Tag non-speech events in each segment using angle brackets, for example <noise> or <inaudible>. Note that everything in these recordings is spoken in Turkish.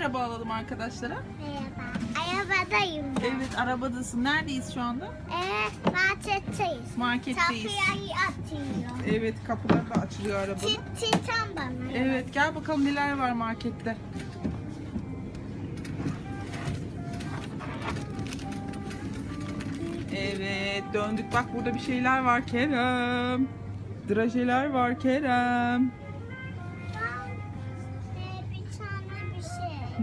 merhaba alalım arkadaşlara. Merhaba. Arabadayım ben. Evet arabadasın. Neredeyiz şu anda? Ee, marketteyiz. Marketteyiz. Kapıyı atıyor. Evet kapılar da açılıyor arabanın. Tit titan bana. Evet gel bakalım neler var markette. Evet döndük bak burada bir şeyler var Kerem. Drajeler var Kerem.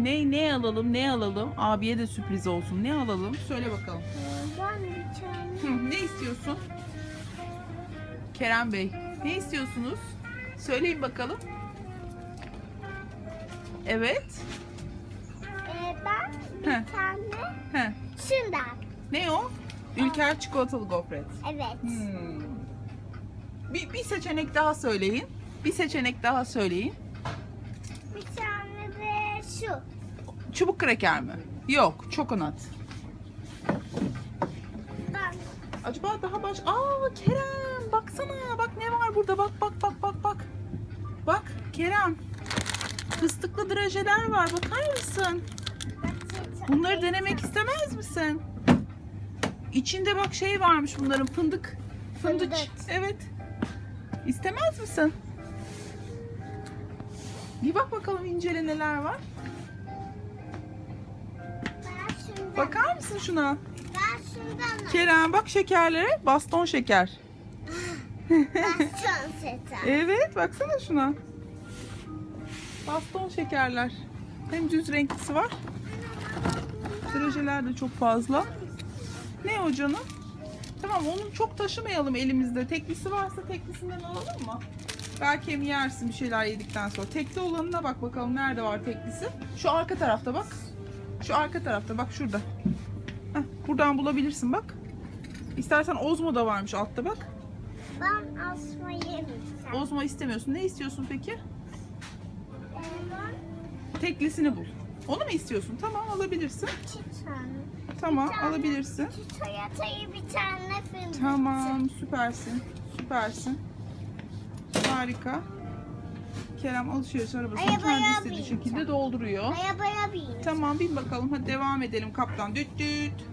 Ne ne alalım ne alalım? Abiye de sürpriz olsun. Ne alalım? Söyle bakalım. Ee, ben bir tane. Hı, ne istiyorsun? Kerem Bey, ne istiyorsunuz? Söyleyin bakalım. Evet. Ee, ben bir Heh. tane Heh. şundan. Ne o? Ülker çikolatalı gofret. Evet. Hmm. Bir, bir seçenek daha söyleyin. Bir seçenek daha söyleyin. Şu. Çubuk kraker mi? Yok, çokonat. Ben Acaba daha baş... Aa Kerem baksana bak ne var burada bak bak bak bak bak. Bak Kerem. Fıstıklı drajeler var bakar mısın? Bunları denemek istemez misin? İçinde bak şey varmış bunların. Fındık. Fındık. Evet. İstemez misin? Bir bak bakalım incele neler var. Bakar mısın şuna? Ben şundan. Kerem bak şekerlere baston şeker. Baston seta. <laughs> Evet baksana şuna. Baston şekerler. Hem düz renklisi var. Drajeler de çok fazla. Ne o canım? Tamam onu çok taşımayalım elimizde. Teklisi varsa teklisinden alalım mı? Belki hem yersin bir şeyler yedikten sonra. Tekli olanına bak bakalım nerede var teklisi. Şu arka tarafta bak. Şu arka tarafta bak şurada. Heh, buradan bulabilirsin bak. İstersen Ozmo da varmış altta bak. Ben asma yemeyeceğim. Ozmo istemiyorsun. Ne istiyorsun peki? Ee, ben Teklisini bul. Onu mu istiyorsun? Tamam alabilirsin. iki tane. Tamam tane alabilirsin. Çikolatayı bir tane fındık. Tamam süpersin. Süpersin. Harika. Kerem alışveriş arabasını Arabaya kendi istediği bineceğim. şekilde dolduruyor. Arabaya bin. Tamam bin bakalım. Hadi devam edelim kaptan. Düt düt.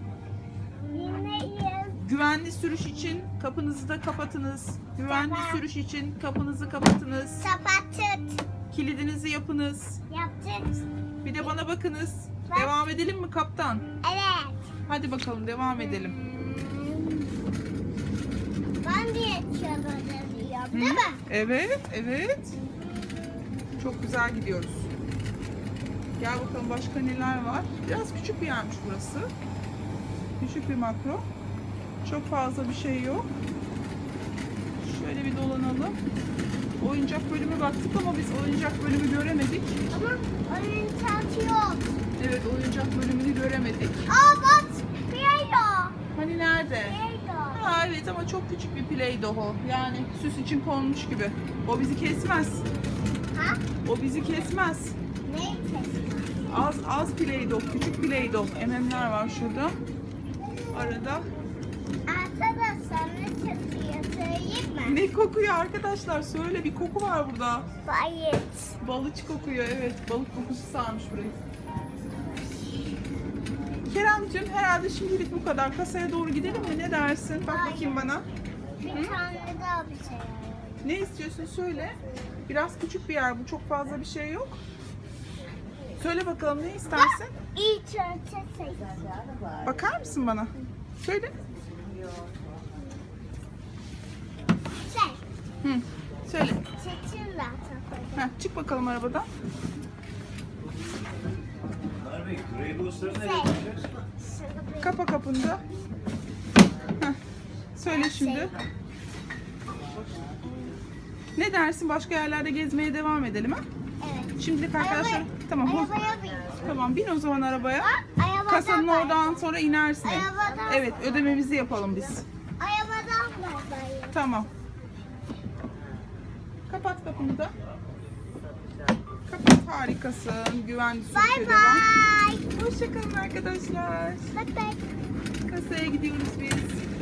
Güvenli sürüş için kapınızı da kapatınız. Güvenli Tamam. sürüş için kapınızı kapatınız. Sapattık. Kilidinizi yapınız. Yaptık. Bir de bana bakınız. Ben- Devam edelim mi kaptan? Evet. Hadi bakalım devam edelim. Ben de çabalıyorum Hı? değil mi? Evet, evet. Çok güzel gidiyoruz. Gel bakalım başka neler var. Biraz küçük bir yermiş burası. Küçük bir makro. Çok fazla bir şey yok. Şöyle bir dolanalım. Oyuncak bölümü baktık ama biz oyuncak bölümü göremedik. Ama onun tadı yok. Evet, oyuncak bölümünü göremedik. Aa bak. Play-Doh. Hani nerede? Play-Doh. Ha evet ama çok küçük bir play-doh. Yani süs için konmuş gibi. O bizi kesmez. Ha? O bizi kesmez. Neyse. Az az play-doh, küçük play-doh. MM'ler var şurada. Arada. Arkadaşlar ne kötüye söyleyeyim mi? Ne kokuyor arkadaşlar? Söyle bir koku var burada. Bayit. Balıç kokuyor evet. Balık kokusu sarmış burayı. Keremcim herhalde şimdilik bu kadar. Kasaya doğru gidelim mi? Ne dersin? Bak bakayım bana. Bir tane daha bir şey alalım. Ne istiyorsun söyle. Biraz küçük bir yer bu. Çok fazla bir şey yok. Söyle bakalım ne istersin? Önce şey. Bakar mısın bana? Söyle. Şey. Hı. Söyle. Çetin ben Heh, çık bakalım arabadan. Şey. Kapa kapında. Heh. Söyle şimdi. Ne dersin? Başka yerlerde gezmeye devam edelim ha? Evet. Şimdilik arkadaşlar Araba- tamam. o- Arabaya bin. Tamam bin o zaman arabaya. Arabadan Kasanın bay- oradan sonra inersin. Arabadan- Evet ödememizi yapalım biz. Arabadan babayım. Tamam. Kapat kapını da. Kapat harikasın. Güvenli Bay sürüşe devam. bay. Hoşçakalın arkadaşlar. Bye bye. Kasaya gidiyoruz biz.